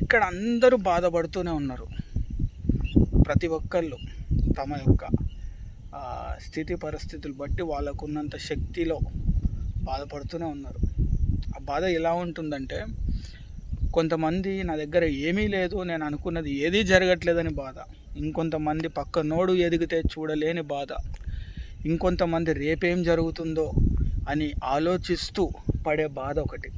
ఇక్కడ అందరూ బాధపడుతూనే ఉన్నారు. ప్రతి ఒక్కళ్ళు తమ యొక్క స్థితి పరిస్థితులు బట్టి వాళ్ళకున్నంత శక్తిలో బాధపడుతూనే ఉన్నారు. ఆ బాధ ఎలా ఉంటుందంటే కొంతమంది నా దగ్గర ఏమీ లేదు నేను అనుకున్నది ఏదీ జరగట్లేదని బాధ. ఇంకొంతమంది పక్క నోడు ఎదిగితే చూడలేని బాధ. ఇంకొంతమంది రేపేం జరుగుతుందో అని ఆలోచిస్తూ పడే బాధ ఒకటి.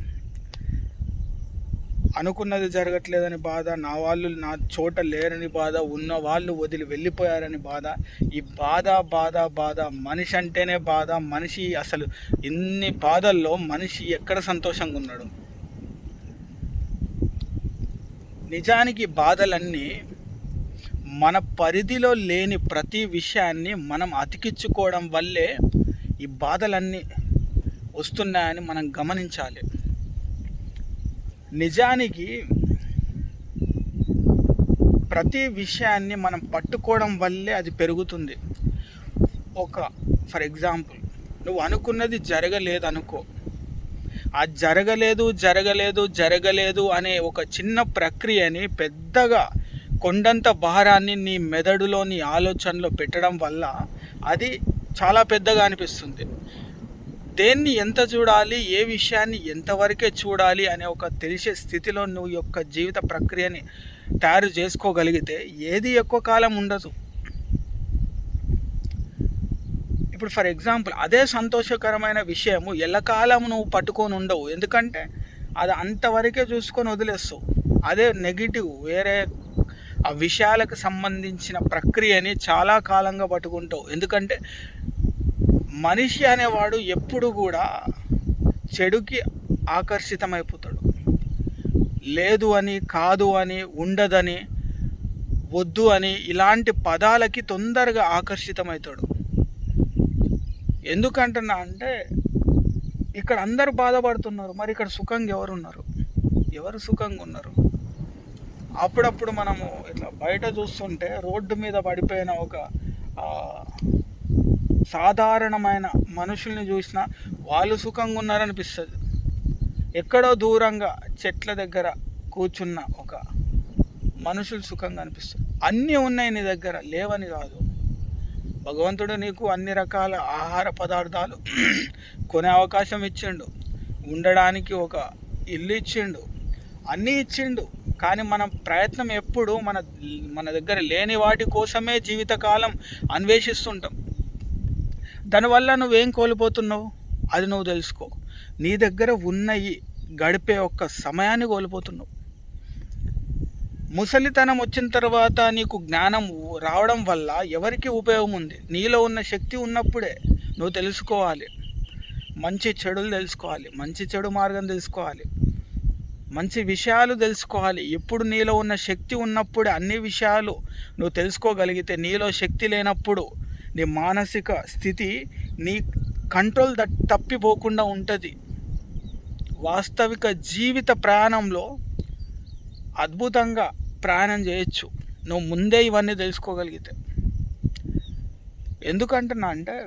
అనుకున్నది జరగట్లేదని బాధ నా వాళ్ళు నా చోట లేరని బాధ ఉన్న వాళ్ళు వదిలి వెళ్ళిపోయారని బాధ ఈ బాధ బాధ బాధ మనిషి అంటేనే బాధ మనిషి అసలు ఇన్ని బాధల్లో మనిషి ఎక్కడ సంతోషంగా ఉన్నాడు? నిజానికి బాధలన్నీ మన పరిధిలో లేని ప్రతి విషయాన్ని మనం అతికించుకోవడం వల్లే ఈ బాధలన్నీ వస్తున్నాయని మనం గమనించాలి. నిజానికి ప్రతి విషయాన్ని మనం పట్టుకోవడం వల్లే అది పెరుగుతుంది. ఒక ఫర్ ఎగ్జాంపుల్ నువ్వు అనుకున్నది జరగలేదు అనుకో ఆ జరగలేదు జరగలేదు జరగలేదు అనే ఒక చిన్న ప్రక్రియని పెద్దగా కొండంత భారాన్ని నీ మెదడులో నీ ఆలోచనలో పెట్టడం వల్ల అది చాలా పెద్దగా అనిపిస్తుంది. దేన్ని ఎంత చూడాలి ఏ విషయాన్ని ఎంతవరకే చూడాలి అనే ఒక తెలిసే స్థితిలో నువ్వు యొక్క జీవిత ప్రక్రియని తయారు చేసుకోగలిగితే ఏది ఎక్కువ కాలం ఉండదు. ఇప్పుడు ఫర్ ఎగ్జాంపుల్ అదే సంతోషకరమైన విషయము ఎల్లకాలం నువ్వు పట్టుకొని ఉండవు. ఎందుకంటే అది అంతవరకే చూసుకొని వదిలేస్తావు. అదే నెగిటివ్ వేరే ఆ విషయాలకు సంబంధించిన ప్రక్రియని చాలా కాలంగా పట్టుకుంటావు. ఎందుకంటే మనిషి అనేవాడు ఎప్పుడు కూడా చెడుకి ఆకర్షితమైపోతాడు. లేదు అని కాదు అని ఉండదని వద్దు అని ఇలాంటి పదాలకి తొందరగా ఆకర్షితమవుతాడు ఎందుకంటున్నా అంటే ఇక్కడ అందరు బాధపడుతున్నారు మరి ఇక్కడ సుఖంగా ఎవరు ఉన్నారు ఎవరు సుఖంగా ఉన్నారు? అప్పుడప్పుడు మనము ఇట్లా బయట చూస్తుంటే రోడ్డు మీద పడిపోయిన ఒక సాధారణమైన మనుషుల్ని చూసినా వాళ్ళు సుఖంగా ఉన్నారనిపిస్తుంది. ఎక్కడో దూరంగా చెట్ల దగ్గర కూర్చున్న ఒక మనుషులు సుఖంగా అనిపిస్తుంది. అన్నీ ఉన్నాయి నీ దగ్గర లేవని కాదు. భగవంతుడు నీకు అన్ని రకాల ఆహార పదార్థాలు కొనే అవకాశం ఇచ్చిండు. ఉండడానికి ఒక ఇల్లు ఇచ్చిండు. అన్నీ ఇచ్చిండు. కానీ మన ప్రయత్నం ఎప్పుడు మన మన దగ్గర లేని వాటి కోసమే జీవితకాలం అన్వేషిస్తుంటాం. దానివల్ల నువ్వేం కోల్పోతున్నావు? అది నువ్వు తెలుసుకో. నీ దగ్గర ఉన్నయి గడిపే ఒక్క సమయాన్ని కోల్పోతున్నావు. ముసలితనం వచ్చిన తర్వాత నీకు జ్ఞానం రావడం వల్ల ఎవరికి ఉపయోగం ఉంది? నీలో ఉన్న శక్తి ఉన్నప్పుడే నువ్వు తెలుసుకోవాలి. మంచి చెడులు తెలుసుకోవాలి. మంచి చెడు మార్గం తెలుసుకోవాలి. మంచి విషయాలు తెలుసుకోవాలి. ఎప్పుడు నీలో ఉన్న శక్తి ఉన్నప్పుడే అన్ని విషయాలు నువ్వు తెలుసుకోగలిగితే నీలో శక్తి లేనప్పుడు నీ మానసిక స్థితి నీ కంట్రోల్ ద తప్పిపోకుండా ఉంటుంది. వాస్తవిక జీవిత ప్రయాణంలో అద్భుతంగా ప్రయాణం చేయొచ్చు. నువ్వు ముందే ఇవన్నీ తెలుసుకోగలిగితే. ఎందుకంటున్నా అంటే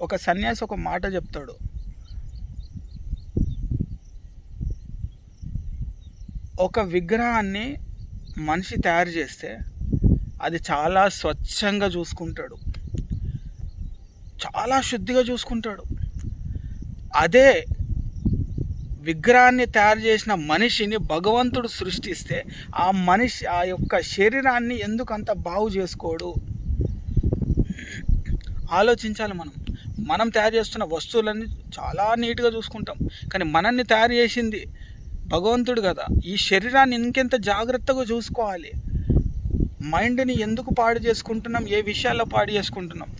ఒక సన్యాసి ఒక మాట చెప్తాడు. ఒక విగ్రహాన్ని మనిషి తయారు చేస్తే అది చాలా స్వచ్ఛంగా చూసుకుంటాడు. చాలా శుద్ధిగా చూసుకుంటాడు. అదే విగ్రహాన్ని తయారు చేసిన మనిషిని భగవంతుడు సృష్టిస్తే ఆ మనిషి ఆ యొక్క శరీరాన్ని ఎందుకు అంత బాగు చేసుకోడు? ఆలోచించాలి మనం. మనం తయారు చేస్తున్న వస్తువులన్నీ చాలా నీట్గా చూసుకుంటాం. కానీ మనల్ని తయారు చేసింది భగవంతుడు కదా. ఈ శరీరాన్ని ఇంకెంత జాగ్రత్తగా చూసుకోవాలి? మైండ్ని ఎందుకు పాడు చేసుకుంటున్నాం? ఏ విషయాల్లో పాడు చేసుకుంటున్నాం?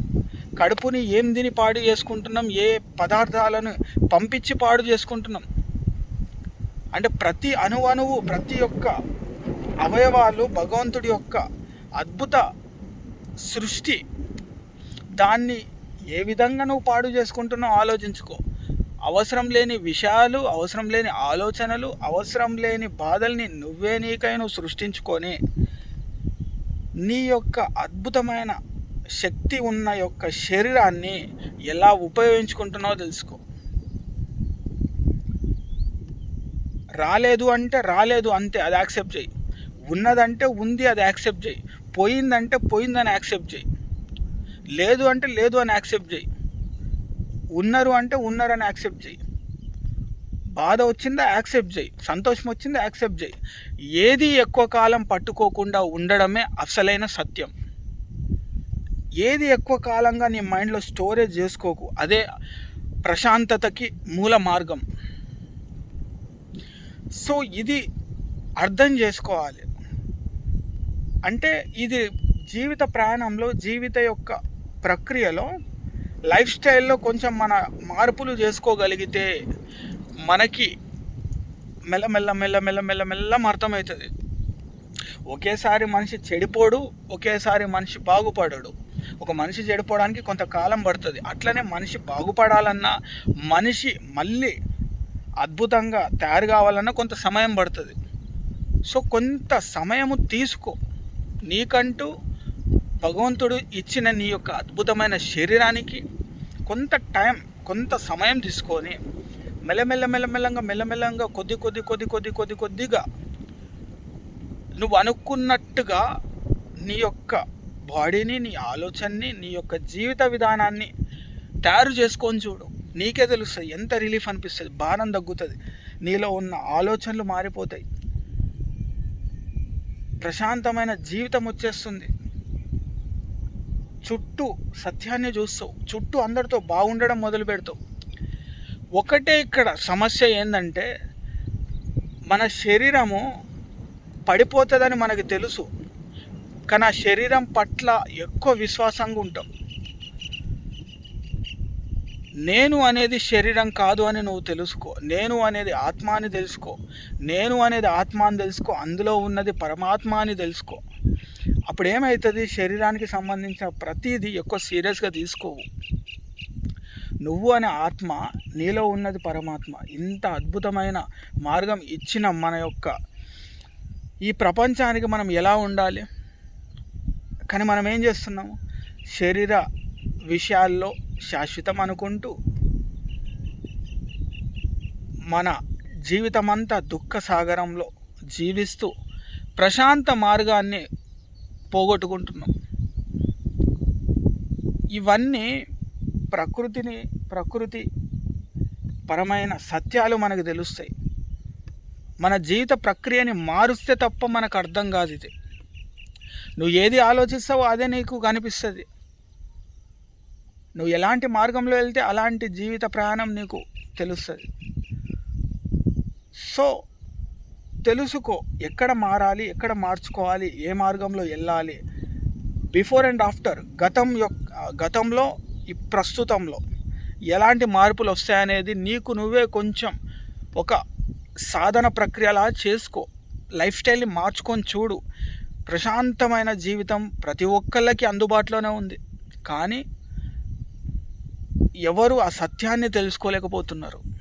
కడుపుని ఏం తిని పాడు చేసుకుంటున్నాం? ఏ పదార్థాలను పంపించి పాడు చేసుకుంటున్నాం? అంటే ప్రతి అణువణువు ప్రతి ఒక్క అవయవాలు భగవంతుడి యొక్క అద్భుత సృష్టి. దాన్ని ఏ విధంగా నువ్వు పాడు చేసుకుంటున్నావు ఆలోచించుకో. అవసరం లేని విషయాలు అవసరం లేని ఆలోచనలు అవసరం లేని బాధల్ని నువ్వే నీకై నువ్వు సృష్టించుకొని నీ యొక్క అద్భుతమైన శక్తి ఉన్న యొక్క శరీరాన్ని ఎలా ఉపయోగించుకుంటున్నావో తెలుసుకో. రాలేదు అంటే రాలేదు అంతే అది యాక్సెప్ట్ చేయి. ఉన్నదంటే ఉంది అది యాక్సెప్ట్ చేయి. పోయిందంటే పోయిందని యాక్సెప్ట్ చేయి. లేదు అంటే లేదు అని యాక్సెప్ట్ చేయి. ఉన్నారు అంటే ఉన్నారని యాక్సెప్ట్ చేయి. బాధ వచ్చిందా యాక్సెప్ట్ చేయి. సంతోషం వచ్చిందా యాక్సెప్ట్ చేయి. ఏది ఎక్కువ కాలం పట్టుకోకుండా ఉండడమే అసలైన సత్యం. ఏది ఎక్కువ కాలంగా నీ మైండ్లో స్టోరేజ్ చేసుకోకు. అదే ప్రశాంతతకి మూల మార్గం. సో ఇది అర్థం చేసుకోవాలి. అంటే ఇది జీవిత ప్రయాణంలో జీవిత యొక్క ప్రక్రియలో లైఫ్ స్టైల్లో కొంచెం మన మార్పులు చేసుకోగలిగితే మనకి మెల్ల మెల్ల మెల్ల మెల్ల మెల్ల మెల్ల అర్థమవుతుంది. ఒకేసారి మనిషి చెడిపోడు ఒకేసారి మనిషి బాగుపడడు. ఒక మనిషి చెడిపోవడానికి కొంతకాలం పడుతుంది. అట్లనే మనిషి బాగుపడాలన్నా మనిషి మళ్ళీ అద్భుతంగా తయారు కావాలన్నా కొంత సమయం పడుతుంది. సో కొంత సమయము తీసుకో. నీకంటూ భగవంతుడు ఇచ్చిన నీ యొక్క అద్భుతమైన శరీరానికి కొంత టైం కొంత సమయం తీసుకొని మెల్లమెల్ల మెల్లమెల్లంగా మెల్లమెల్లంగా కొద్ది కొద్ది కొద్ది కొద్ది కొద్ది కొద్దిగా నువ్వు అనుకున్నట్టుగా నీ యొక్క బాడీని నీ ఆలోచనని నీ యొక్క జీవిత విధానాన్ని తయారు చేసుకొని చూడు. నీకే తెలుస్తుంది ఎంత రిలీఫ్ అనిపిస్తుంది. భారం తగ్గుతుంది నీలో ఉన్న ఆలోచనలు మారిపోతాయి. ప్రశాంతమైన జీవితం వచ్చేస్తుంది. చుట్టూ సత్యాన్ని చూస్తావు. చుట్టూ అందరితో బాగుండడం మొదలు పెడతావు ఒకటే ఇక్కడ సమస్య ఏంటంటే మన శరీరము పడిపోతుందని మనకు తెలుసు. కానీ ఆ శరీరం పట్ల ఎక్కువ విశ్వాసంగా ఉంటాం. నేను అనేది శరీరం కాదు అని నువ్వు తెలుసుకో. నేను అనేది ఆత్మ అని తెలుసుకో. నేను అనేది ఆత్మ అని తెలుసుకో. అందులో ఉన్నది పరమాత్మ అని తెలుసుకో. అప్పుడు ఏమవుతుంది శరీరానికి సంబంధించిన ప్రతిదీ ఎక్కువ సీరియస్గా తీసుకోవు. నువ్వు అనే ఆత్మ నీలో ఉన్నది పరమాత్మ. ఇంత అద్భుతమైన మార్గం ఇచ్చిన మన యొక్క ఈ ప్రపంచానికి మనం ఎలా ఉండాలి? కానీ మనం ఏం చేస్తున్నాము? శరీర విషయాల్లో శాశ్వతం అనుకుంటూ మన జీవితమంతా దుఃఖ సాగరంలో జీవిస్తూ ప్రశాంత మార్గాన్ని పోగొట్టుకుంటున్నాం. ఇవన్నీ ప్రకృతిని ప్రకృతి పరమైన సత్యాలు మనకు తెలుస్తాయి. మన జీవిత ప్రక్రియని మారుస్తే తప్ప మనకు అర్థం కాదు ఇది. నువ్వు ఏది ఆలోచిస్తావో అదే నీకు కనిపిస్తుంది. నువ్వు ఎలాంటి మార్గంలో వెళ్తే అలాంటి జీవిత ప్రయాణం నీకు తెలుస్తుంది. సో తెలుసుకో ఎక్కడ మారాలి ఎక్కడ మార్చుకోవాలి ఏ మార్గంలో వెళ్ళాలి. బిఫోర్ అండ్ ఆఫ్టర్ గతం యొక్క గతంలో ఈ ప్రస్తుతంలో ఎలాంటి మార్పులు వస్తాయనేది నీకు నువ్వే కొంచెం ఒక సాధన ప్రక్రియలా చేసుకో. లైఫ్ స్టైల్ని మార్చుకొని చూడు. ప్రశాంతమైన జీవితం ప్రతి ఒక్కళ్ళకి అందుబాటులోనే ఉంది. కానీ ఎవరు ఆ సత్యాన్ని తెలుసుకోలేకపోతున్నారు?